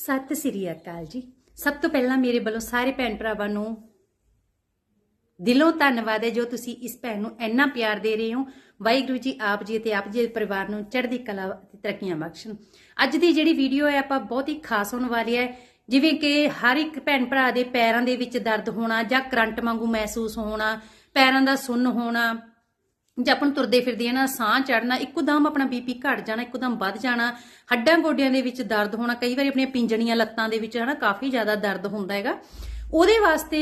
ਸਤਿ ਸ੍ਰੀ ਅਕਾਲ ਜੀ। ਸਭ ਤੋਂ ਪਹਿਲਾਂ ਮੇਰੇ ਵੱਲੋਂ ਸਾਰੇ ਭੈਣ ਭਰਾਵਾਂ ਨੂੰ ਦਿਲੋਂ ਧੰਨਵਾਦ ਹੈ ਜੋ ਤੁਸੀਂ ਇਸ ਭੈਣ ਨੂੰ ਇੰਨਾ ਪਿਆਰ ਦੇ ਰਹੇ ਹੋ। ਵਾਹਿਗੁਰੂ ਜੀ ਆਪ ਜੀ ਤੇ ਆਪ ਜੀ ਦੇ ਪਰਿਵਾਰ ਨੂੰ ਚੜ੍ਹਦੀ ਕਲਾ ਤੇ ਤਰੱਕੀਆਂ ਬਖਸ਼ਣ। ਅੱਜ ਦੀ ਜਿਹੜੀ ਵੀਡੀਓ ਹੈ ਆਪਾਂ ਬਹੁਤ ਹੀ ਖਾਸ ਹੋਣ ਵਾਲੀ ਹੈ। ਜਿਵੇਂ ਕਿ ਹਰ ਇੱਕ ਭੈਣ ਭਰਾ ਦੇ ਪੈਰਾਂ ਦੇ ਵਿੱਚ ਦਰਦ ਹੋਣਾ ਜਾਂ ਕਰੰਟ ਵਾਂਗੂ ਮਹਿਸੂਸ ਹੋਣਾ, ਪੈਰਾਂ ਦਾ ਸੁੰਨ ਹੋਣਾ ਜੇ ਆਪਾਂ ਨੂੰ ਤੁਰਦੇ ਫਿਰਦੇ ਆ ਨਾ, ਸਾਹ ਚੜਨਾ ਇੱਕੋਦਮ ਆਪਣਾ ਬੀਪੀ ਘਟ ਜਾਣਾ, ਇੱਕੋਦਮ ਵੱਧ ਜਾਣਾ, ਹੱਡਾਂ ਗੋਡਿਆਂ ਦੇ ਵਿੱਚ ਦਰਦ ਹੋਣਾ, ਕਈ ਵਾਰੀ ਆਪਣੀਆਂ ਪਿੰਜਣੀਆਂ ਲੱਤਾਂ ਦੇ ਵਿੱਚ ਹਨਾ ਕਾਫੀ ਜ਼ਿਆਦਾ ਦਰਦ ਹੁੰਦਾ ਹੈਗਾ। ਉਹਦੇ ਵਾਸਤੇ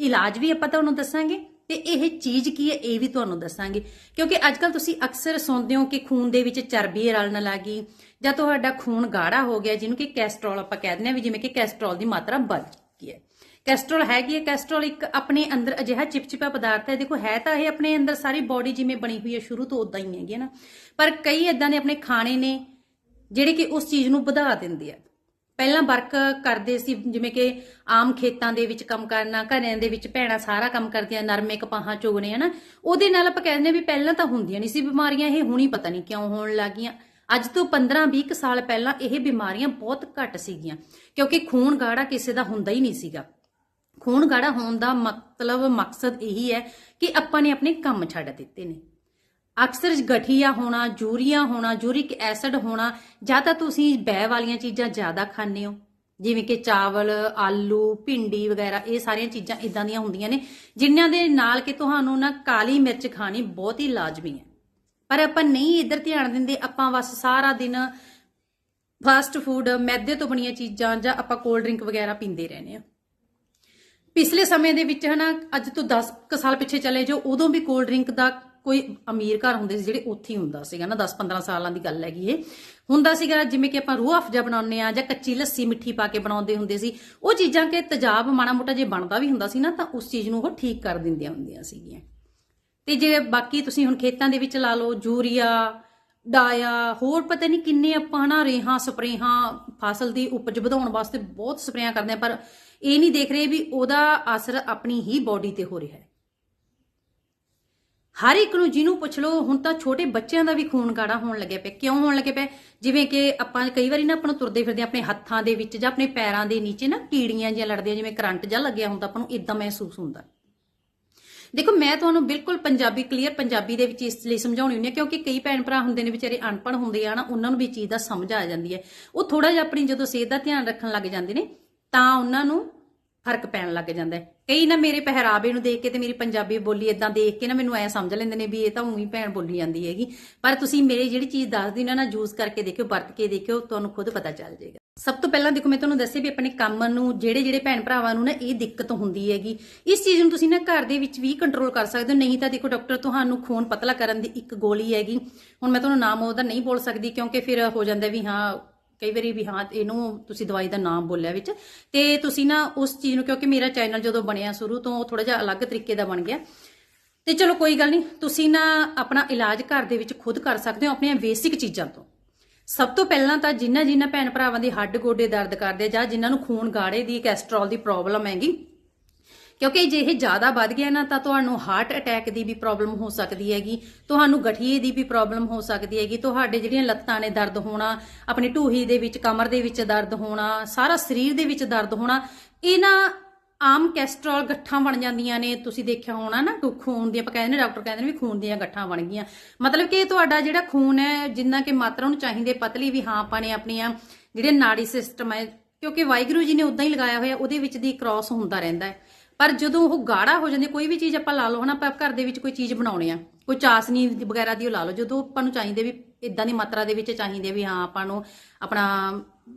ਇਲਾਜ ਵੀ ਆਪਾਂ ਤੁਹਾਨੂੰ ਦੱਸਾਂਗੇ ਤੇ ਇਹ ਚੀਜ਼ ਕੀ ਹੈ, ਇਹ ਵੀ ਤੁਹਾਨੂੰ ਦੱਸਾਂਗੇ। ਕਿਉਂਕਿ ਅੱਜ ਕੱਲ ਤੁਸੀਂ ਅਕਸਰ ਸੁਣਦੇ ਹੋ ਕਿ ਖੂਨ ਦੇ ਵਿੱਚ ਚਰਬੀ ਰਲਣ ਲੱਗੀ ਜਾਂ ਤੁਹਾਡਾ ਖੂਨ ਗਾੜਾ ਹੋ ਗਿਆ, ਜਿਹਨੂੰ ਕਿ ਕੈਸਟਰੋਲ ਆਪਾਂ ਕਹਿ ਦਿੰਦੇ ਆ ਵੀ ਜਿਵੇਂ ਕਿ ਕੈਸਟਰੋਲ ਦੀ ਮਾਤਰਾ ਵੱਧ ਕੈਸਟਰੋਲ ਹੈਗੀ ਹੈ, ਕੈਸਟਰੋਲ ਇੱਕ ਆਪਣੇ ਅੰਦਰ ਅਜਿਹਾ ਚਿਪਚਿਪਾ ਪਦਾਰਥ ਹੈ। ਦੇਖੋ, ਹੈ ਤਾਂ ਇਹ ਆਪਣੇ ਅੰਦਰ ਸਾਰੀ ਬਾਡੀ ਜਿਵੇਂ ਬਣੀ ਹੋਈ ਹੈ, ਸ਼ੁਰੂ ਤੋਂ ਉਦਾਂ ਹੀ ਹੈਗੀ ਹੈ ਨਾ। ਪਰ ਕਈ ਇਦਾਂ ਦੇ ਆਪਣੇ ਖਾਣੇ ਨੇ ਜਿਹੜੇ ਕਿ ਉਸ ਚੀਜ਼ ਨੂੰ ਵਧਾ ਦਿੰਦੇ ਆ। ਪਹਿਲਾਂ ਵਰਕ ਕਰਦੇ ਸੀ, ਜਿਵੇਂ ਕਿ ਆਮ ਖੇਤਾਂ ਦੇ ਵਿੱਚ ਕੰਮ ਕਰਨਾ ਘਰਿਆਂ ਦੇ ਵਿੱਚ ਭੈਣਾਂ ਸਾਰਾ ਕੰਮ ਕਰਦੀਆਂ, ਨਰਮੇ ਕਪਾਹਾਂ ਚੋਗਣੇ ਹਨਾ ਉਹਦੇ ਨਾਲ ਆਪਾਂ ਕਹਿੰਦੇ ਵੀ ਪਹਿਲਾਂ ਤਾਂ ਹੁੰਦੀਆਂ ਨਹੀਂ ਸੀ ਬਿਮਾਰੀਆਂ, ਇਹ ਹੁਣੀ ਪਤਾ ਨਹੀਂ ਕਿਉਂ ਹੋਣ ਲੱਗੀਆਂ। ਅੱਜ ਤੋਂ 15-20 ਕੁ ਸਾਲ ਪਹਿਲਾਂ ਇਹ ਬਿਮਾਰੀਆਂ ਬਹੁਤ ਘੱਟ ਸੀਗੀਆਂ, ਕਿਉਂਕਿ ਖੂਨ ਗਾੜਾ ਕਿਸੇ ਦਾ ਹੁੰਦਾ ਹੀ ਨਹੀਂ ਸੀਗਾ। ਖੂਨ ਗਾੜਾ ਹੋਣ ਦਾ ਮਤਲਬ, ਮਕਸਦ ਇਹੀ ਹੈ ਕਿ ਆਪਾਂ ਨੇ ਆਪਣੇ ਕੰਮ ਛੱਡ ਦਿੱਤੇ ਨੇ। ਅਕਸਰ ਗਠੀਆ ਹੋਣਾ, ਜੂਰੀਆ ਹੋਣਾ, ਜੂਰਿਕ ਐਸਿਡ ਹੋਣਾ, ਜਾਂ ਤਾਂ ਤੁਸੀਂ ਬੈ ਵਾਲੀਆਂ ਚੀਜ਼ਾਂ ਜ਼ਿਆਦਾ ਖਾਂਦੇ ਹੋ। ਜਿਵੇਂ ਕਿ ਚਾਵਲ, ਆਲੂ, ਭਿੰਡੀ ਵਗੈਰਾ, ਇਹ ਸਾਰੀਆਂ ਚੀਜ਼ਾਂ ਇਦਾਂ ਦੀਆਂ ਹੁੰਦੀਆਂ ਨੇ, ਜਿਨ੍ਹਾਂ ਦੇ ਨਾਲ ਕਿ ਤੁਹਾਨੂੰ ਨਾ ਕਾਲੀ ਮਿਰਚ ਖਾਣੀ ਬਹੁਤ ਹੀ ਲਾਜ਼ਮੀ ਹੈ। ਪਰ ਆਪਾਂ ਨਹੀਂ ਇੱਧਰ ਧਿਆਨ ਦਿੰਦੇ, ਆਪਾਂ ਬਸ ਸਾਰਾ ਦਿਨ ਫਾਸਟ ਫੂਡ, ਮੈਦੇ ਤੋਂ ਬਣੀਆਂ ਚੀਜ਼ਾਂ, ਜਾਂ ਆਪਾਂ ਕੋਲਡ ਡਰਿੰਕ ਵਗੈਰਾ ਪੀਂਦੇ ਰਹਿੰਦੇ ਆ ਪਿਛਲੇ ਸਮੇਂ ਦੇ ਵਿੱਚ ਹਨਾ, ਅੱਜ ਤੋਂ 10 ਕੁ ਸਾਲ ਪਿੱਛੇ ਚਲੇ ਜਾਓ ਉਦੋਂ ਵੀ ਕੋਲਡ ਡਰਿੰਕ ਦਾ ਕੋਈ ਅਮੀਰ ਘਰ ਹੁੰਦੇ ਸੀ ਜਿਹੜੇ ਉੱਥੇ ਹੀ ਹੁੰਦਾ ਸੀਗਾ ਨਾ 10-15 ਸਾਲਾਂ ਦੀ ਗੱਲ ਹੈਗੀ ਇਹ। ਹੁੰਦਾ ਸੀਗਾ, ਜਿਵੇਂ ਕਿ ਆਪਾਂ ਰੂਹ ਅਫਜਾ ਬਣਾਉਂਦੇ ਆ ਜਾਂ ਕੱਚੀ ਲੱਸੀ ਮਿੱਠੀ ਪਾ ਕੇ ਬਣਾਉਂਦੇ ਹੁੰਦੇ ਸੀ, ਉਹ ਚੀਜ਼ਾਂ ਕਿ ਤਜਾਬ ਮਾੜਾ ਮੋਟਾ ਜੇ ਬਣਦਾ ਵੀ ਹੁੰਦਾ ਸੀ ਨਾ, ਤਾਂ ਉਸ ਚੀਜ਼ ਨੂੰ ਉਹ ਠੀਕ ਕਰ ਦਿੰਦੀਆਂ ਹੁੰਦੀਆਂ ਸੀਗੀਆਂ। ਤੇ ਜੇ ਬਾਕੀ ਤੁਸੀਂ ਹੁਣ ਖੇਤਾਂ ਦੇ ਵਿੱਚ ਲਾ ਲਓ, ਯੂਰੀਆ, ਡਾਇਆ, ਹੋਰ ਪਤਾ ਨਹੀਂ ਕਿੰਨੇ ਆਪਾਂ ਨਾ ਰੇਹਾਂ, ਸਪਰੇਹਾਂ ਫਸਲ ਦੀ ਉਪਜ ਵਧਾਉਣ ਵਾਸਤੇ ਬਹੁਤ ਸਪਰੇਆਂ ਕਰਦੇ ਆ ਪਰ ਇਹ ਨਹੀਂ ਦੇਖ ਰਹੇ ਵੀ ਉਹਦਾ ਅਸਰ ਆਪਣੀ ਹੀ ਬਾਡੀ ਤੇ ਹੋ ਰਿਹਾ ਹੈ। ਹਰ ਇੱਕ ਨੂੰ ਜਿਹਨੂੰ ਪੁੱਛ ਲਓ, ਹੁਣ ਤਾਂ ਛੋਟੇ ਬੱਚਿਆਂ ਦਾ ਵੀ ਖੂਨ ਗਾੜਾ ਹੋਣ ਲੱਗਿਆ ਪਿਆ। ਕਿਉਂ ਹੋਣ ਲੱਗੇ ਪਿਆ? ਜਿਵੇਂ ਕਿ ਆਪਾਂ ਕਈ ਵਾਰੀ ਨਾ ਆਪਾਂ ਨੂੰ ਤੁਰਦੇ ਫਿਰਦੇ ਆਪਣੇ ਹੱਥਾਂ ਦੇ ਵਿੱਚ ਜਾਂ ਆਪਣੇ ਪੈਰਾਂ ਦੇ ਨੀਚੇ ਨਾ ਕੀੜੀਆਂ ਜਿਹੀਆਂ ਲੜਦੀਆਂ, ਜਿਵੇਂ ਕਰੰਟ ਜਾਂ ਲੱਗਿਆ ਹੁੰਦਾ ਆਪਾਂ ਨੂੰ ਇਦਾਂ ਮਹਿਸੂਸ ਹੁੰਦਾ। ਦੇਖੋ, ਮੈਂ ਤੁਹਾਨੂੰ ਬਿਲਕੁਲ ਪੰਜਾਬੀ ਕਲੀਅਰ ਪੰਜਾਬੀ ਦੇ ਵਿੱਚ ਇਸ ਲਈ ਸਮਝਾਉਣੀ ਹੁੰਦੀ ਹੈ, ਕਿਉਂਕਿ ਕਈ ਭੈਣ ਭਰਾ ਹੁੰਦੇ ਨੇ ਵਿਚਾਰੇ ਅਨਪੜ੍ਹ ਹੁੰਦੇ ਆ ਨਾ, ਉਹਨਾਂ ਨੂੰ ਵੀ ਚੀਜ਼ ਦਾ ਸਮਝ ਆ ਜਾਂਦੀ ਹੈ। ਉਹ ਥੋੜਾ ਜਿਹਾ ਆਪਣੀ ਜਦੋਂ ਸਿਹਤ ਦਾ ਧਿਆਨ ਰੱਖਣ ਲੱਗ ਜਾਂਦੇ ਨੇ ਤਾਂ ਉਹਨਾਂ ਨੂੰ ਫ਼ਰਕ ਪੈਣ ਲੱਗ ਜਾਂਦਾ ਹੈ। ਕਈ ਨਾ ਮੇਰੇ ਪਹਿਰਾਵੇ ਨੂੰ ਦੇਖ ਕੇ ਤੇ ਮੇਰੀ ਪੰਜਾਬੀ ਬੋਲੀ ਇਦਾਂ ਦੇਖ ਕੇ ਨਾ ਮੈਨੂੰ ਐ ਸਮਝ ਲੈਂਦੇ ਨੇ ਵੀ ਇਹ ਤਾਂ ਉਹੀ ਭੈਣ ਬੋਲੀ ਜਾਂਦੀ ਹੈਗੀ। ਪਰ ਤੁਸੀਂ ਮੇਰੇ ਜਿਹੜੀ ਚੀਜ਼ ਦੱਸਦੀ ਨਾ ਨਾ ਯੂਜ਼ ਕਰਕੇ ਦੇਖਿਓ, ਵਰਤ ਕੇ ਦੇਖਿਓ, ਤੁਹਾਨੂੰ ਖੁਦ ਪਤਾ ਚੱਲ ਜਾਏਗਾ। ਸਭ ਤੋਂ ਪਹਿਲਾਂ ਦੇਖੋ, ਮੈਂ ਤੁਹਾਨੂੰ ਦੱਸਿਆ ਵੀ ਆਪਣੇ ਕੰਮ ਨੂੰ ਜਿਹੜੇ ਜਿਹੜੇ ਭੈਣ ਭਰਾਵਾਂ ਨੂੰ ਨਾ ਇਹ ਦਿੱਕਤ ਹੁੰਦੀ ਹੈਗੀ। ਇਸ ਚੀਜ਼ ਨੂੰ ਤੁਸੀਂ ਨਾ ਘਰ ਦੇ ਵਿੱਚ ਵੀ ਕੰਟਰੋਲ ਕਰ ਸਕਦੇ ਹੋ। ਨਹੀਂ ਤਾਂ ਦੇਖੋ ਡਾਕਟਰ ਤੁਹਾਨੂੰ ਖੂਨ ਪਤਲਾ ਕਰਨ ਦੀ ਇੱਕ ਗੋਲੀ ਹੈਗੀ। ਹੁਣ ਮੈਂ ਤੁਹਾਨੂੰ ਨਾਮ ਉਹਦਾ ਨਹੀਂ ਬੋਲ ਸਕਦੀ ਕਿਉਂਕਿ ਫਿਰ ਹੋ ਜਾਂਦਾ ਵੀ ਹਾਂ ਕਈ ਵਾਰੀ ਵੀ ਹਾਂ, ਇਹਨੂੰ ਤੁਸੀਂ ਦਵਾਈ ਦਾ ਨਾਮ ਬੋਲਿਆ ਵਿੱਚ। ਤੇ ਤੁਸੀਂ ਨਾ ਉਸ ਚੀਜ਼ ਨੂੰ, ਕਿਉਂਕਿ ਮੇਰਾ ਚੈਨਲ ਜਦੋਂ ਬਣਿਆ ਸ਼ੁਰੂ ਤੋਂ, ਉਹ ਥੋੜਾ ਜਿਹਾ ਅਲੱਗ ਤਰੀਕੇ ਦਾ ਬਣ ਗਿਆ। ਤੇ ਚਲੋ ਕੋਈ ਗੱਲ ਨਹੀਂ, ਤੁਸੀਂ ਨਾ ਆਪਣਾ ਇਲਾਜ ਘਰ ਦੇ ਵਿੱਚ ਖੁਦ ਕਰ ਸਕਦੇ ਹੋ ਆਪਣੀਆਂ ਬੇਸਿਕ ਚੀਜ਼ਾਂ ਤੋਂ। ਸਭ ਤੋਂ ਪਹਿਲਾਂ ਤਾਂ ਜਿਨ੍ਹਾਂ ਜਿਨ੍ਹਾਂ ਭੈਣ ਭਰਾਵਾਂ ਦੇ ਹੱਡ ਗੋਡੇ ਦਰਦ ਕਰਦੇ ਜਾਂ ਜਿਨ੍ਹਾਂ ਨੂੰ ਖੂਨ ਗਾੜੇ ਦੀ, ਕੈਸਟਰੋਲ ਦੀ ਪ੍ਰੋਬਲਮ ਹੈਗੀ ਕਿਉਂਕਿ ਜੇ ਇਹ ਜ਼ਿਆਦਾ ਵੱਧ ਗਿਆ ਨਾ, ਤਾਂ ਤੁਹਾਨੂੰ ਹਾਰਟ ਅਟੈਕ ਦੀ ਵੀ ਪ੍ਰੋਬਲਮ ਹੋ ਸਕਦੀ ਹੈਗੀ, ਤੁਹਾਨੂੰ ਗਠੀਏ ਦੀ ਵੀ ਪ੍ਰੋਬਲਮ ਹੋ ਸਕਦੀ ਹੈਗੀ, ਤੁਹਾਡੇ ਜਿਹੜੀਆਂ ਲੱਤਾਂ ਨੇ ਦਰਦ ਹੋਣਾ, ਆਪਣੀ ਢੂਹੀ ਦੇ ਵਿੱਚ, ਕਮਰ ਦੇ ਵਿੱਚ ਦਰਦ ਹੋਣਾ, ਸਾਰਾ ਸਰੀਰ ਦੇ ਵਿੱਚ ਦਰਦ ਹੋਣਾ ਇਹਨਾਂ ਆਮ ਕੈਸਟਰੋਲ ਗੱਠਾਂ ਬਣ ਜਾਂਦੀਆਂ ਨੇ। ਤੁਸੀਂ ਦੇਖਿਆ ਹੋਣਾ ਨਾ ਕਿ ਖੂਨ ਦੀਆਂ ਆਪਾਂ ਕਹਿੰਦੇ ਨੇ ਡਾਕਟਰ ਕਹਿੰਦੇ ਨੇ ਵੀ ਖੂਨ ਦੀਆਂ ਗੱਠਾਂ ਬਣ ਗਈਆਂ। ਮਤਲਬ ਕਿ ਤੁਹਾਡਾ ਜਿਹੜਾ ਖੂਨ ਹੈ, ਜਿੰਨਾ ਕਿ ਮਾਤਰਾ ਨੂੰ ਚਾਹੀਦੇ ਪਤਲੀ ਵੀ ਹਾਂ, ਆਪਾਂ ਨੇ ਆਪਣੀਆਂ ਜਿਹੜੇ ਨਾੜੀ ਸਿਸਟਮ ਹੈ, ਕਿਉਂਕਿ ਵਾਹਿਗੁਰੂ ਜੀ ਨੇ ਉਦਾਂ ਹੀ ਲਗਾਇਆ ਹੋਇਆ, ਉਹਦੇ ਵਿੱਚ ਦੀ ਕ੍ਰਾਸ ਹੁੰਦਾ ਰਹਿੰਦਾ ਹੈ। ਪਰ ਜਦੋਂ ਉਹ ਗਾੜਾ ਹੋ ਜਾਂਦੀ, ਕੋਈ ਵੀ ਚੀਜ਼ ਆਪਾਂ ਲਾ ਲਓ, ਹਨਾ, ਆਪਾਂ ਘਰ ਦੇ ਵਿੱਚ ਕੋਈ ਚੀਜ਼ ਬਣਾਉਣੀ ਆ, ਕੋਈ ਚਾਸਨੀ ਵਗੈਰਾ ਦੀ ਉਹ ਲਾ ਲਓ, ਜਦੋਂ ਆਪਾਂ ਨੂੰ ਚਾਹੀਦੇ ਵੀ ਇਦਾਂ ਦੀ ਮਾਤਰਾ ਦੇ ਵਿੱਚ ਚਾਹੀਦੇ ਵੀ ਹਾਂ, ਆਪਾਂ ਨੂੰ ਆਪਣਾ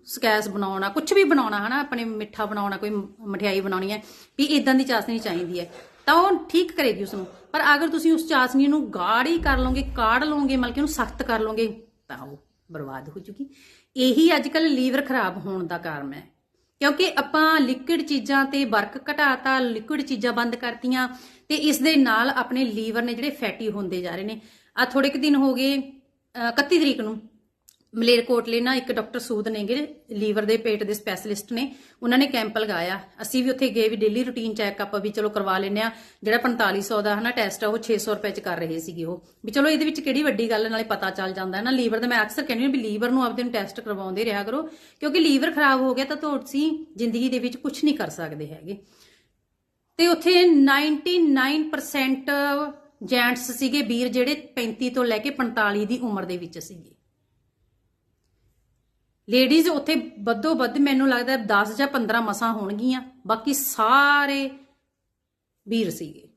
ਸਕੈਸ ਬਣਾਉਣਾ ਕੁਝ ਵੀ ਬਣਾਉਣਾ, ਹਨਾ, ਆਪਣੇ ਮਿੱਠਾ ਬਣਾਉਣਾ, ਕੋਈ ਮਠਿਆਈ ਬਣਾਉਣੀ ਹੈ ਵੀ ਇਦਾਂ ਦੀ ਚਾਸਨੀ ਚਾਹੀਦੀ ਹੈ, ਤਾਂ ਉਹ ਠੀਕ ਕਰੇਗੀ ਉਸ ਨੂੰ ਪਰ ਅਗਰ ਤੁਸੀਂ ਉਸ ਚਾਸਨੀ ਨੂੰ ਗਾੜੀ ਕਰ ਲਓਗੇ, ਕਾੜ ਲਓਗੇ, ਮਤਲਬ ਕਿ ਉਹਨੂੰ ਸਖਤ ਕਰ ਲਓਗੇ, ਤਾਂ ਉਹ ਬਰਬਾਦ ਹੋ ਜੂਗੀ। ਇਹੀ ਅੱਜ ਕੱਲ ਲੀਵਰ ਖਰਾਬ ਹੋਣ ਦਾ ਕਾਰਨ ਹੈ। ਕਿਉਂਕਿ ਆਪਾਂ ਲਿਕੁਇਡ ਚੀਜ਼ਾਂ ਤੇ ਵਰਕ ਘਟਾਤਾ ਲਿਕੁਇਡ ਚੀਜ਼ਾਂ ਬੰਦ ਕਰਤੀਆਂ ਤੇ ਇਸ ਦੇ ਨਾਲ ਆਪਣੇ ਲੀਵਰ ਨੇ ਜਿਹੜੇ ਫੈਟੀ ਹੁੰਦੇ ਜਾ ਰਹੇ ਨੇ। ਆ ਥੋੜੇ ਕੁ ਦਿਨ ਹੋ ਗਏ, ਅਹ 31 ਤਰੀਕ ਨੂੰ। ਮਲੇਰਕੋਟਲੇ ਨਾ ਇੱਕ ਡਾਕਟਰ ਸੂਦ ਨੇਗੇ ਲੀਵਰ ਦੇ ਪੇਟ ਦੇ ਸਪੈਸ਼ਲਿਸਟ ਨੇ ਉਹਨਾਂ ਨੇ ਕੈਂਪ ਲਗਾਇਆ। ਅਸੀਂ ਵੀ ਉੱਥੇ ਗਏ ਵੀ ਡੇਲੀ ਰੂਟੀਨ ਚੈੱਕਅਪ ਵੀ ਚਲੋ ਕਰਵਾ ਲੈਨੇ ਆ ਜਿਹੜਾ 4500 ਦਾ ਹਨਾ ਟੈਸਟ ਆ ਉਹ 600 ਰੁਪਏ ਚ ਕਰ ਰਹੇ ਸੀਗੇ ਉਹ। ਵੀ ਚਲੋ ਇਹਦੇ ਵਿੱਚ ਕਿਹੜੀ ਵੱਡੀ ਗੱਲ ਆ, ਨਾਲੇ ਪਤਾ ਚੱਲ ਜਾਂਦਾ ਹੈ ਨਾ ਲੀਵਰ ਦਾ ਮੈਂ ਅਕਸਰ ਕਹਿੰਦੀ ਹਾਂ ਵੀ ਲੀਵਰ ਨੂੰ ਆਪਦੇ ਨੂੰ ਟੈਸਟ ਕਰਵਾਉਂਦੇ ਰਿਹਾ ਕਰੋ ਕਿਉਂਕਿ ਲੀਵਰ ਖਰਾਬ ਹੋ ਗਿਆ ਤਾਂ ਤੁਸੀਂ ਜ਼ਿੰਦਗੀ ਦੇ ਵਿੱਚ ਕੁਝ ਨਹੀਂ ਕਰ ਸਕਦੇ ਹੈਗੇ। ਤੇ ਉੱਥੇ 99% ਜੈਂਟਸ ਸੀਗੇ ਵੀਰ ਜਿਹੜੇ 35 ਤੋਂ ਲੈ ਕੇ 45 ਦੀ ਉਮਰ ਦੇ ਵਿੱਚ ਸੀਗੇ। ਲੇਡੀਜ਼ ਉੱਥੇ ਵੱਧੋ ਵੱਧ ਮੈਨੂੰ ਲੱਗਦਾ 10 ਜਾਂ 15 ਮਸਾਂ ਹੋਣਗੀਆਂ। ਬਾਕੀ ਸਾਰੇ ਵੀਰ ਸੀਗੇ।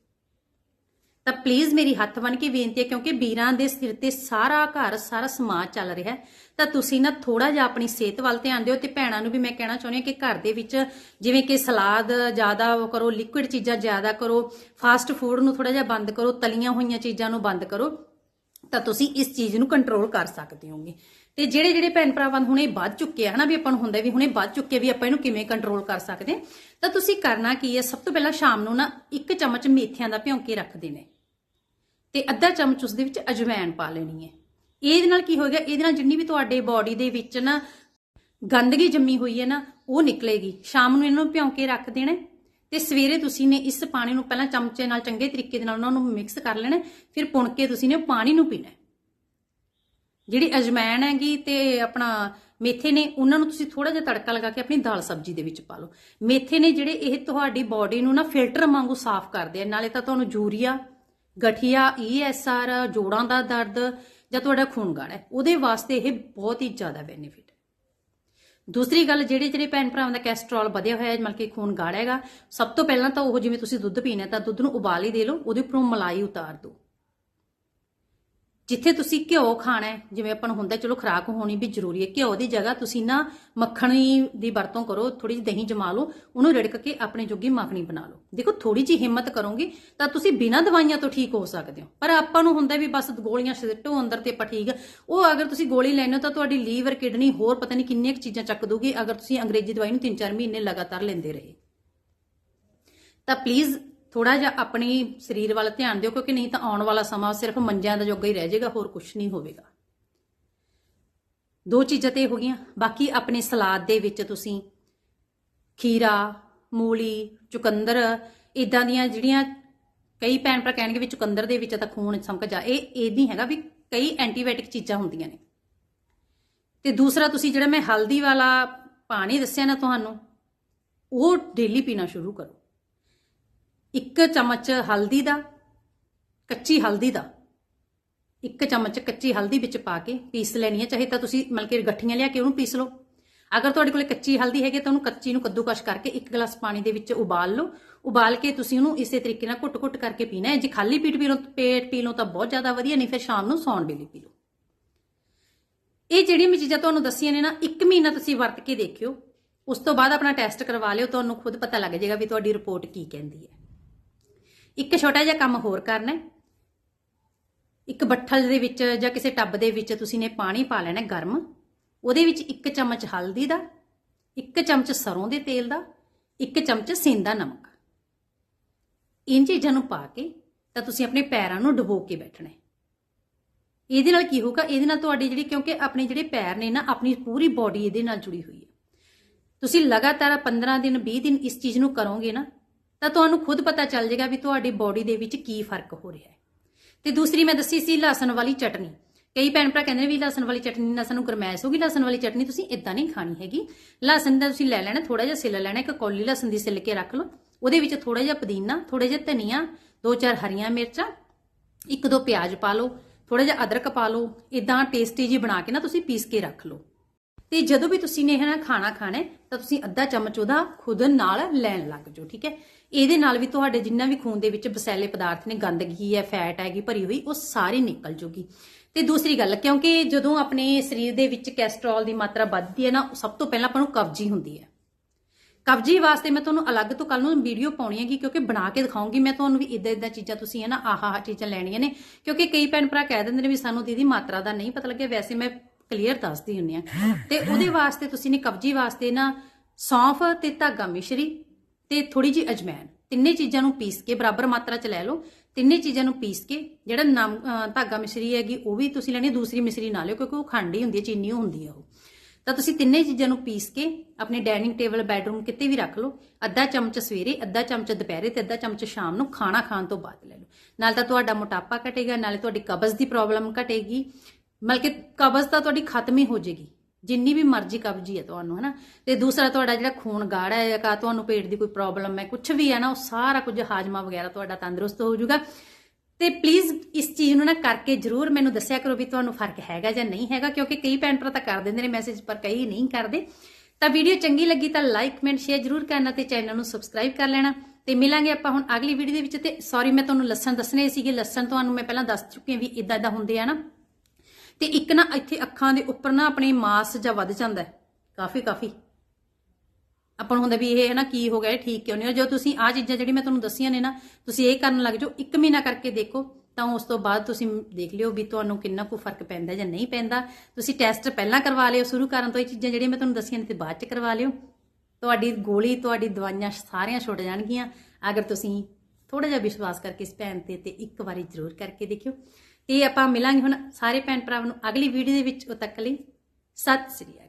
ਤਾਂ ਪਲੀਜ਼ ਮੇਰੀ ਹੱਥ ਬਨ ਕੇ ਬੇਨਤੀ ਹੈ, ਕਿਉਂਕਿ ਵੀਰਾਂ ਦੇ ਸਿਰ ਤੇ ਸਾਰਾ ਘਰ, ਸਾਰਾ ਸਮਾਜ ਚੱਲ ਰਿਹਾ ਤਾਂ ਤੁਸੀਂ ਨਾ ਥੋੜਾ ਜਿਹਾ ਆਪਣੀ ਸਿਹਤ ਵੱਲ ਧਿਆਨ ਦਿਓ ਤੇ ਭੈਣਾਂ ਨੂੰ ਵੀ ਮੈਂ ਕਹਿਣਾ ਚਾਹੁੰਦੀ ਹਾਂ ਕਿ ਘਰ ਦੇ ਵਿੱਚ ਜਿਵੇਂ ਕਿ ਸਲਾਦ ਜ਼ਿਆਦਾ ਉਹ ਕਰੋ ਲਿਕੁਇਡ ਚੀਜ਼ਾਂ ਜ਼ਿਆਦਾ ਕਰੋ ਫਾਸਟ ਫੂਡ ਨੂੰ ਥੋੜਾ ਜਿਹਾ ਬੰਦ ਕਰੋ, ਤਲੀਆਂ ਹੋਈਆਂ ਚੀਜ਼ਾਂ ਨੂੰ ਬੰਦ ਕਰੋ, ਤਾਂ ਤੁਸੀਂ ਇਸ ਚੀਜ਼ ਨੂੰ ਕੰਟਰੋਲ ਕਰ ਸਕਦੇ ਹੋਗੇ। ਤੇ ਜਿਹੜੇ ਜਿਹੜੇ ਭੈਣ ਭਰਾਵਾਂ ਹੁਣੇ ਵੱਧ ਚੁੱਕੇ ਆ, ਹਨਾ, ਵੀ ਆਪਾਂ ਨੂੰ ਹੁੰਦਾ ਵੀ ਹੁਣੇ ਵੱਧ ਚੁੱਕੇ ਵੀ ਆਪਾਂ ਇਹਨੂੰ ਕਿਵੇਂ ਕੰਟਰੋਲ ਕਰ ਸਕਦੇ ਹਾਂ। ਤਾਂ ਤੁਸੀਂ ਕਰਨਾ ਕੀ ਹੈ, ਸਭ ਤੋਂ ਪਹਿਲਾਂ ਸ਼ਾਮ ਨੂੰ ਨਾ ਇੱਕ ਚਮਚ ਮੇਥਿਆਂ ਦਾ ਭਿਉਂ ਕੇ ਰੱਖ ਦੇਣੇ ਤੇ ਅੱਧਾ ਚਮਚ ਉਸ ਦੇ ਵਿੱਚ ਅਜਵਾਇਣ ਪਾ ਲੈਣੀ ਹੈ। ਇਹਦੇ ਨਾਲ ਕੀ ਹੋਏਗਾ, ਇਹਦੇ ਨਾਲ ਜਿੰਨੀ ਵੀ ਤੁਹਾਡੇ ਬਾਡੀ ਦੇ ਵਿੱਚ ਨਾ ਗੰਦਗੀ ਜੰਮੀ ਹੋਈ ਹੈ ਨਾ, ਉਹ ਨਿਕਲੇਗੀ। ਸ਼ਾਮ ਨੂੰ ਇਹਨੂੰ ਭਿਉਂ ਕੇ ਰੱਖ ਦੇਣਾ ਹੈ ਤੇ ਸਵੇਰੇ ਤੁਸੀਂ ਨੇ ਇਸ ਪਾਣੀ ਨੂੰ ਪਹਿਲਾਂ ਚਮਚੇ ਨਾਲ ਚੰਗੇ ਤਰੀਕੇ ਦੇ ਨਾਲ ਉਹਨਾਂ ਨੂੰ ਮਿਕਸ ਕਰ ਲੈਣਾ ਫਿਰ ਪੁਣ ਕੇ ਤੁਸੀਂ ਨੇ ਉਹ ਪਾਣੀ ਨੂੰ ਪੀਣਾ ਜਿਹੜੀ ਅਜਵਾਇਣ ਹੈਗੀ ਤੇ ਆਪਣਾ ਮੇਥੇ ਨੇ, ਉਹਨਾਂ ਨੂੰ ਤੁਸੀਂ ਥੋੜਾ ਜਿਹਾ ਤੜਕਾ ਲਗਾ ਕੇ ਆਪਣੀ ਦਾਲ ਸਬਜ਼ੀ ਦੇ ਵਿੱਚ ਪਾ ਲਓ। ਮੇਥੇ ਨੇ ਜਿਹੜੇ ਇਹ ਤੁਹਾਡੀ ਬਾਡੀ ਨੂੰ ਨਾ ਫਿਲਟਰ ਵਾਂਗੂ ਸਾਫ਼ ਕਰਦੇ ਆ, ਨਾਲੇ ਤਾਂ ਤੁਹਾਨੂੰ ਯੂਰੀਆ, ਗਠੀਆ ਈਐਸਆਰ ਜੋੜਾਂ ਦਾ ਦਰਦ ਜਾਂ ਤੁਹਾਡਾ ਖੂਨ ਗਾੜਾ ਹੈ, ਉਹਦੇ ਵਾਸਤੇ ਇਹ ਬਹੁਤ ਹੀ ਜ਼ਿਆਦਾ ਬੈਨੀਫਿਟ ਹੈ। ਦੂਸਰੀ ਗੱਲ, ਜਿਹੜੇ ਜਿਹੜੇ ਭੈਣ ਭਰਾਵਾਂ ਦਾ ਕੈਸਟਰੋਲ ਵਧਿਆ ਹੋਇਆ ਹੈ ਮਤਲਬ ਕਿ ਖੂਨ ਗਾੜਾ ਹੈਗਾ, ਸਭ ਤੋਂ ਪਹਿਲਾਂ ਤਾਂ ਉਹ ਜਿਵੇਂ ਤੁਸੀਂ ਦੁੱਧ ਪੀਣਾ ਤਾਂ ਦੁੱਧ ਨੂੰ ਉਬਾਲ ਹੀ ਦੇ ਲਓ, ਉਹਦੇ ਉੱਪਰੋਂ ਮਲਾਈ ਉਤਾਰ ਦਿਓ। ਜਿੱਥੇ ਤੁਸੀਂ ਘਿਓ ਖਾਣਾ ਹੈ, ਜਿਵੇਂ ਆਪਾਂ ਨੂੰ ਹੁੰਦਾ ਚਲੋ ਖਰਾਕ ਹੋਣੀ ਵੀ ਜ਼ਰੂਰੀ ਹੈ, ਘਿਓ ਦੀ ਜਗ੍ਹਾ ਤੁਸੀਂ ਨਾ ਮੱਖਣੀ ਦੀ ਵਰਤੋਂ ਕਰੋ ਥੋੜੀ ਜਿਹੀ ਦਹੀਂ ਜਮਾ ਲਓ, ਉਹਨੂੰ ਰਿੜਕ ਕੇ ਆਪਣੇ ਜੋਗੀ ਮੱਖਣੀ ਬਣਾ ਲਓ। ਦੇਖੋ ਥੋੜੀ ਜਿਹੀ ਹਿੰਮਤ ਕਰੋਗੇ ਤਾਂ ਤੁਸੀਂ ਬਿਨਾਂ ਦਵਾਈਆਂ ਤੋਂ ਠੀਕ ਹੋ ਸਕਦੇ ਹੋ। ਪਰ ਆਪਾਂ ਨੂੰ ਹੁੰਦਾ ਵੀ ਬਸ ਗੋਲੀਆਂ ਸਿੱਟੋ, ਅੰਦਰ ਤੇ ਆਪਾਂ ਠੀਕ ਉਹ ਅਗਰ ਤੁਸੀਂ ਗੋਲੀ ਲੈਣੇ ਹੋ ਤਾਂ ਤੁਹਾਡੀ ਲੀਵਰ, ਕਿਡਨੀ ਹੋਰ ਪਤਾ ਨਹੀਂ ਕਿੰਨੀਆਂ ਕੁ ਚੀਜ਼ਾਂ ਚੱਕ ਦੂਗੀ ਅਗਰ ਤੁਸੀਂ ਅੰਗਰੇਜ਼ੀ ਦਵਾਈ ਨੂੰ 3-4 ਮਹੀਨੇ ਲਗਾਤਾਰ ਲੈਂਦੇ ਰਹੇ। ਤਾਂ ਪਲੀਜ਼ ਥੋੜਾ ਜਿਹਾ ਆਪਣੀ ਸਰੀਰ ਵੱਲ ਧਿਆਨ ਦਿਓ, ਕਿਉਂਕਿ ਨਹੀਂ ਤਾਂ ਆਉਣ ਵਾਲਾ ਸਮਾਂ ਸਿਰਫ ਮੰਜਿਆਂ ਦਾ ਜੋਗਾ ਹੀ ਰਹਿ ਜਾਏਗਾ, ਹੋਰ ਕੁਝ ਨਹੀਂ ਹੋਵੇਗਾ। ਦੋ ਚੀਜ਼ਾਂ ਤੇ ਇਹ ਹੋ ਗਈਆਂ। ਬਾਕੀ ਆਪਣੇ ਸਲਾਦ ਦੇ ਵਿੱਚ ਤੁਸੀਂ ਖੀਰਾ, ਮੂਲੀ, ਚੁਕੰਦਰ ਇਦਾਂ ਦੀਆਂ ਜਿਹੜੀਆਂ ਕਈ ਭੈਣ ਭਰਾ ਕਹਿਣਗੇ ਵੀ ਚੁਕੰਦਰ ਦੇ ਵਿੱਚ ਤਾਂ ਖੂਨ ਸਮਕ ਜਾ, ਇਹ ਇਹ ਨਹੀਂ ਹੈਗਾ ਵੀ ਕਈ ਐਂਟੀਬਾਇਓਟਿਕ ਚੀਜ਼ਾਂ ਹੁੰਦੀਆਂ ਨੇ। ਤੇ ਦੂਸਰਾ ਤੁਸੀਂ ਜਿਹੜਾ ਮੈਂ ਹਲਦੀ ਵਾਲਾ ਪਾਣੀ ਦੱਸਿਆ ਨਾ ਤੁਹਾਨੂੰ, ਉਹ ਡੇਲੀ ਪੀਣਾ ਸ਼ੁਰੂ ਕਰੋ। ਇੱਕ ਚਮਚ ਹਲਦੀ ਦਾ, ਕੱਚੀ ਹਲਦੀ ਦਾ। ਇੱਕ ਚਮਚ ਕੱਚੀ ਹਲਦੀ ਵਿੱਚ ਪਾ ਕੇ ਪੀਸ ਲੈਣੀ ਹੈ, ਚਾਹੇ ਤਾਂ ਤੁਸੀਂ ਮਤਲਬ ਕਿ ਗੱਠੀਆਂ ਲਿਆ ਕੇ ਉਹਨੂੰ ਪੀਸ ਲਓ। ਅਗਰ ਤੁਹਾਡੇ ਕੋਲੇ ਕੱਚੀ ਹਲਦੀ ਹੈਗੀ ਤਾਂ ਉਹਨੂੰ ਕੱਚੀ ਨੂੰ ਕੱਦੂਕਸ਼ ਕਰਕੇ ਇੱਕ ਗਲਾਸ ਪਾਣੀ ਦੇ ਵਿੱਚ ਉਬਾਲ ਲਓ। ਉਬਾਲ ਕੇ ਤੁਸੀਂ ਉਹਨੂੰ ਇਸੇ ਤਰੀਕੇ ਨਾਲ ਘੁੱਟ-ਘੁੱਟ ਕਰਕੇ ਪੀਣਾ ਹੈ। ਜੇ ਖਾਲੀ ਪੇਟ ਪੀ ਲਓ, ਪੇਟ ਪੀ ਲਓ ਤਾਂ ਬਹੁਤ ਜ਼ਿਆਦਾ ਵਧੀਆ, ਨਹੀਂ ਫਿਰ ਸ਼ਾਮ ਨੂੰ ਸੌਣ ਵੇਲੇ ਪੀ ਲਓ। ਇਹ ਜਿਹੜੀਆਂ ਮੈਂ ਚੀਜ਼ਾਂ ਤੁਹਾਨੂੰ ਦੱਸੀਆਂ ਨੇ ਨਾ, ਇੱਕ ਮਹੀਨਾ ਤੁਸੀਂ ਵਰਤ ਕੇ ਦੇਖਿਓ। ਉਸ ਤੋਂ ਬਾਅਦ ਆਪਣਾ ਟੈਸਟ ਕਰਵਾ ਲਿਓ, ਤੁਹਾਨੂੰ ਖੁਦ ਪਤਾ ਲੱਗ ਜਾਏਗਾ ਵੀ ਤੁਹਾਡੀ ਰਿਪੋਰਟ ਕੀ ਕਹਿੰਦੀ ਹੈ। ਇੱਕ ਛੋਟਾ ਜਿਹਾ ਕੰਮ ਹੋਰ ਕਰਨਾ ਹੈ। ਇੱਕ ਬੱਠਲ ਦੇ ਵਿੱਚ ਜਾਂ ਕਿਸੇ ਟੱਬ ਦੇ ਵਿੱਚ ਤੁਸੀਂ ਨੇ ਪਾਣੀ ਪਾ ਲੈਣਾ ਗਰਮ। ਉਹਦੇ ਵਿੱਚ ਇੱਕ ਚਮਚ ਹਲਦੀ ਦਾ, ਇੱਕ ਚਮਚ ਸਰੋਂ ਦੇ ਤੇਲ ਦਾ, ਇੱਕ ਚਮਚ ਸੇਂਦਾ ਨਮਕ। ਇਨ ਚੀਜ਼ਾਂ ਨੂੰ ਪਾ ਕੇ ਤਾਂ ਤੁਸੀਂ ਆਪਣੇ ਪੈਰਾਂ ਨੂੰ ਡੁਬੋ ਕੇ ਬੈਠਣਾ ਇਹਦੇ ਨਾਲ ਕੀ ਹੋਊਗਾ? ਇਹਦੇ ਨਾਲ ਤੁਹਾਡੀ ਜਿਹੜੀ, ਕਿਉਂਕਿ ਆਪਣੇ ਜਿਹੜੇ ਪੈਰ ਨੇ ਨਾ, ਆਪਣੀ ਪੂਰੀ ਬਾਡੀ ਇਹਦੇ ਨਾਲ ਜੁੜੀ ਹੋਈ ਹੈ। ਤੁਸੀਂ ਲਗਾਤਾਰ 15 ਦਿਨ 20 ਦਿਨ ਇਸ ਚੀਜ਼ ਨੂੰ ਕਰੋਗੇ ਨਾ ਤਾਂ ਤੁਹਾਨੂੰ ਖੁਦ ਪਤਾ ਚੱਲ ਜਾਏਗਾ ਵੀ ਤੁਹਾਡੀ ਬਾਡੀ ਦੇ ਵਿੱਚ ਕੀ ਫ਼ਰਕ ਹੋ ਰਿਹਾ ਹੈ। ਤੇ ਦੂਸਰੀ ਮੈਂ ਦੱਸੀ ਸੀ ਲਸਣ ਵਾਲੀ ਚਟਨੀ। ਕਈ ਭੈਣ ਭਰਾ ਕਹਿੰਦੇ ਨੇ ਵੀ ਲਸਣ ਵਾਲੀ ਚਟਨੀ ਨਾਲ ਸਾਨੂੰ ਗਰਮੈਸ਼ ਹੋਗੀ ਲਸਣ ਵਾਲੀ ਚਟਨੀ ਤੁਸੀਂ ਇਦਾਂ ਨਹੀਂ ਖਾਣੀ ਹੈਗੀ। ਲਸਣ ਦਾ ਤੁਸੀਂ ਲੈ ਲੈਣਾ ਥੋੜਾ ਜਿਹਾ ਸਿੱਲ ਲੈਣਾ, ਇੱਕ ਕੌਲੀ ਲਸਣ ਦੀ ਸਿੱਲ ਕੇ ਰੱਖ ਲਓ। ਉਹਦੇ ਵਿੱਚ ਥੋੜਾ ਜਿਹਾ ਪੁਦੀਨਾ ਥੋੜਾ ਜਿਹਾ ਧਨੀਆ, ਦੋ ਚਾਰ ਹਰੀਆਂ ਮਿਰਚਾਂ, ਇੱਕ ਦੋ ਪਿਆਜ਼ ਪਾ ਲਓ ਥੋੜਾ ਜਿਹਾ ਅਦਰਕ ਪਾ ਲਓ। ਇਦਾਂ ਟੇਸਟੀ ਜੀ ਬਣਾ ਕੇ ਨਾ ਤੁਸੀਂ ਪੀਸ ਕੇ ਰੱਖ ਲਓ। ਤੇ ਜਦੋਂ ਵੀ ਤੁਸੀਂ ਨੇ ਹੈ ਨਾ ਖਾਣਾ ਖਾਣਾ ਤਾਂ ਤੁਸੀਂ ਅੱਧਾ ਚਮਚ ਉਹਦਾ ਖੁਦ ਨਾਲ ਲੈਣ ਲੱਗ ਜਾਓ, ਠੀਕ ਹੈ? ਇਹਦੇ ਨਾਲ ਵੀ ਤੁਹਾਡੇ ਜਿੰਨਾ ਵੀ ਖੂਨ ਦੇ ਵਿੱਚ ਬਸੈਲੇ ਪਦਾਰਥ ਨੇ ਗੰਦਗੀ ਹੈ ਫੈਟ ਹੈਗੀ ਭਰੀ ਹੋਈ, ਉਹ ਸਾਰੀ ਨਿਕਲ ਜੂਗੀ ਤੇ ਦੂਸਰੀ ਗੱਲ, ਕਿਉਂਕਿ ਜਦੋਂ ਆਪਣੇ ਸਰੀਰ ਦੇ ਵਿੱਚ ਕੈਸਟਰੋਲ ਦੀ ਮਾਤਰਾ ਵੱਧਦੀ ਹੈ ਨਾ, ਸਭ ਤੋਂ ਪਹਿਲਾਂ ਆਪਾਂ ਨੂੰ ਕਬਜੀ ਹੁੰਦੀ ਹੈ। ਕਬਜੀ ਵਾਸਤੇ ਮੈਂ ਤੁਹਾਨੂੰ ਅਲੱਗ ਤੋਂ ਕੱਲ ਨੂੰ ਵੀਡੀਓ ਪਾਉਣੀ ਹੈਗੀ, ਕਿਉਂਕਿ ਬਣਾ ਕੇ ਦਿਖਾਉਂਗੀ ਮੈਂ ਤੁਹਾਨੂੰ ਵੀ ਇਦਾਂ ਇਦਾਂ ਚੀਜ਼ਾਂ ਤੁਸੀਂ ਹੈ ਨਾ ਆਹ ਆਹ ਚੀਜ਼ਾਂ ਲੈਣੀਆਂ ਨੇ। ਕਿਉਂਕਿ ਕਈ ਭੈਣ ਭਰਾ ਕਹਿ ਦਿੰਦੇ ਨੇ ਵੀ ਸਾਨੂੰ ਦੀਦੀ ਮਾਤਰਾ ਦਾ ਨਹੀਂ ਪਤਾ ਲੱਗਿਆ, ਵੈਸੇ ਮੈਂ ਕਲੀਅਰ ਦੱਸਦੀ ਹੁੰਨੀ ਆ ਤੇ ਉਹਦੇ ਵਾਸਤੇ ਤੁਸੀਂ ਨੇ ਕਬਜੀ ਵਾਸਤੇ ਨਾ ਸੌਂਫ ਤੇ ਧਾਗਾ ਮਿਸ਼ਰੀ ਤੇ ਥੋੜੀ ਜੀ ਅਜਮੈਨ, ਤਿੰਨੇ ਚੀਜ਼ਾਂ ਨੂੰ ਪੀਸ ਕੇ ਬਰਾਬਰ ਮਾਤਰਾ ਚ ਲੈ ਲਓ। ਤਿੰਨੇ ਚੀਜ਼ਾਂ ਨੂੰ ਪੀਸ ਕੇ ਜਿਹੜਾ ਨਮ ਧਾਗਾ ਮਿਸ਼ਰੀ ਹੈਗੀ, ਉਹ ਵੀ ਤੁਸੀਂ ਲੈਣੀ, ਦੂਸਰੀ ਮਿਸ਼ਰੀ ਨਾ ਲਿਓ ਕਿਉਂਕਿ ਉਹ ਖੰਡ ਹੀ ਹੁੰਦੀ ਹੈ, ਚੀਨੀ ਓ ਹੁੰਦੀ ਹੈ ਉਹ। ਤਾਂ ਤੁਸੀਂ ਤਿੰਨੇ ਚੀਜ਼ਾਂ ਨੂੰ ਪੀਸ ਕੇ ਆਪਣੇ ਡਾਈਨਿੰਗ ਟੇਬਲ, ਬੈਡਰੂਮ ਕਿਤੇ ਵੀ ਰੱਖ ਲਓ। ਅੱਧਾ ਚਮਚ ਸਵੇਰੇ, ਅੱਧਾ ਚਮਚ ਦੁਪਹਿਰੇ ਤੇ ਅੱਧਾ ਚਮਚ ਸ਼ਾਮ ਨੂੰ ਖਾਣਾ ਖਾਣ ਤੋਂ ਬਾਅਦ ਲੈ ਲਓ। ਨਾਲ ਤਾਂ ਤੁਹਾਡਾ ਮੋਟਾਪਾ ਘਟੇਗਾ, ਨਾਲੇ ਤੁਹਾਡੀ ਕਬਜ਼ ਦੀ ਪ੍ਰੋਬਲਮ ਘਟੇਗੀ। ਬਲਕਿ ਕਬਜ਼ ਤਾਂ ਤੁਹਾਡੀ ਖਤਮ ਹੀ ਹੋ ਜਾਏਗੀ। ਜਿੰਨੀ ਵੀ ਮਰਜ਼ੀ ਕਬਜ਼ੀ ਹੈ ਤੁਹਾਨੂੰ, ਹਨਾ? ਤੇ ਦੂਸਰਾ, ਤੁਹਾਡਾ ਜਿਹੜਾ ਖੂਨ ਗਾੜਾ ਹੈ ਜਾਂ ਤੁਹਾਨੂੰ ਪੇਟ ਦੀ ਕੋਈ ਪ੍ਰੋਬਲਮ ਹੈ ਕੁਝ ਵੀ ਹੈ ਨਾ, ਉਹ ਸਾਰਾ ਕੁਝ ਹਾਜਮਾ ਵਗੈਰਾ ਤੁਹਾਡਾ ਤੰਦਰੁਸਤ ਹੋ ਜਾਊਗਾ। ਤੇ ਪਲੀਜ਼ ਇਸ ਚੀਜ਼ ਨੂੰ ਨਾ ਕਰਕੇ ਜਰੂਰ ਮੈਨੂੰ ਦੱਸਿਆ ਕਰੋ ਵੀ ਤੁਹਾਨੂੰ ਫ਼ਰਕ ਹੈਗਾ ਜਾਂ ਨਹੀਂ ਹੈਗਾ, ਕਿਉਂਕਿ ਕਈ ਭੈਣ ਭਰਾ ਤਾਂ ਕਰ ਦਿੰਦੇ ਨੇ ਮੈਸੇਜ ਪਰ ਕਈ ਨਹੀਂ ਕਰਦੇ। ਤਾਂ ਵੀਡੀਓ ਚੰਗੀ ਲੱਗੀ ਤਾਂ ਲਾਈਕ ਕਮੈਂਟ ਸ਼ੇਅਰ ਜਰੂਰ ਕਰਨਾ ਤੇ ਚੈਨਲ ਨੂੰ ਸਬਸਕ੍ਰਾਈਬ ਕਰ ਲੈਣਾ। ਤੇ ਮਿਲਾਂਗੇ ਆਪਾਂ ਹੁਣ ਅਗਲੀ ਵੀਡੀਓ ਦੇ ਵਿੱਚ ਤੇ ਸੌਰੀ ਮੈਂ ਤੁਹਾਨੂੰ ਲੱਸਣ ਦੱਸਣੇ ਸੀਗੇ। ਲੱਸਣ ਤੁਹਾਨੂੰ ਮੈਂ ਪਹਿਲਾਂ ਦੱਸ ਚੁੱਕੀ ਹਾਂ ਵੀ ਇਦਾਂ ਇਦਾਂ ਹੁੰਦੇ ਆ ਨਾ। ਤੇ ਇੱਕ ਨਾ ਇੱਥੇ ਅੱਖਾਂ ਦੇ ਉੱਪਰ ਨਾ ਆਪਣੀ ਮਾਸ ਜਾਂ ਵੱਧ ਜਾਂਦਾ ਹੈ। ਕਾਫੀ ਕਾਫੀ। ਆਪਾਂ ਨੂੰ ਹੁੰਦਾ ਵੀ ਇਹ ਹੈ ਨਾ ਕੀ ਹੋ ਗਿਆ, ਇਹ ਠੀਕ ਕਿਉਂ ਨਹੀਂ ਹੋ ਤੁਸੀਂ ਆ ਚੀਜ਼ਾਂ ਜਿਹੜੀ ਮੈਂ ਤੁਹਾਨੂੰ ਦੱਸੀਆਂ ਨੇ ਨਾ, ਤੁਸੀਂ ਇਹ ਕਰਨ ਲੱਗ ਜਾਓ, ਇੱਕ ਮਹੀਨਾ ਕਰਕੇ ਦੇਖੋ, ਤਾਂ ਉਸ ਤੋਂ ਬਾਅਦ ਤੁਸੀਂ ਦੇਖ ਲਿਓ ਵੀ ਤੁਹਾਨੂੰ ਕਿੰਨਾ ਕੁ ਫ਼ਰਕ ਪੈਂਦਾ ਜਾਂ ਨਹੀਂ ਪੈਂਦਾ। ਤੁਸੀਂ ਟੈਸਟ ਪਹਿਲਾਂ ਕਰਵਾ ਲਿਓ, ਸ਼ੁਰੂ ਕਰਨ ਤੋਂ ਇਹ ਚੀਜ਼ਾਂ ਜਿਹੜੀਆਂ ਮੈਂ ਤੁਹਾਨੂੰ ਦੱਸੀਆਂ ਨੇ ਤੇ ਬਾਅਦ ਚ ਕਰਵਾ ਲਿਓ। ਤੁਹਾਡੀ ਗੋਲੀ, ਤੁਹਾਡੀ ਦਵਾਈਆਂ ਸਾਰੀਆਂ ਛੁੱਟ ਜਾਣਗੀਆਂ। ਅਗਰ ਤੁਸੀਂ ਥੋੜਾ ਜਿਹਾ ਵਿਸ਼ਵਾਸ ਕਰਕੇ ਇਸ ਭੈਣ ਤੇ ਤੇ ਇੱਕ ਵਾਰੀ ਜ਼ਰੂਰ ਕਰਕੇ ਦੇਖਿਓ। ਤੇ ਆਪਾਂ ਮਿਲਾਂਗੇ ਹੁਣ ਸਾਰੇ ਭੈਣ ਭਰਾਵਾਂ ਨੂੰ ਅਗਲੀ ਵੀਡੀਓ ਦੇ ਵਿੱਚ। ਉਹ ਤੱਕ ਲਈ ਸਤਿ ਸ੍ਰੀ ਅਕਾਲ।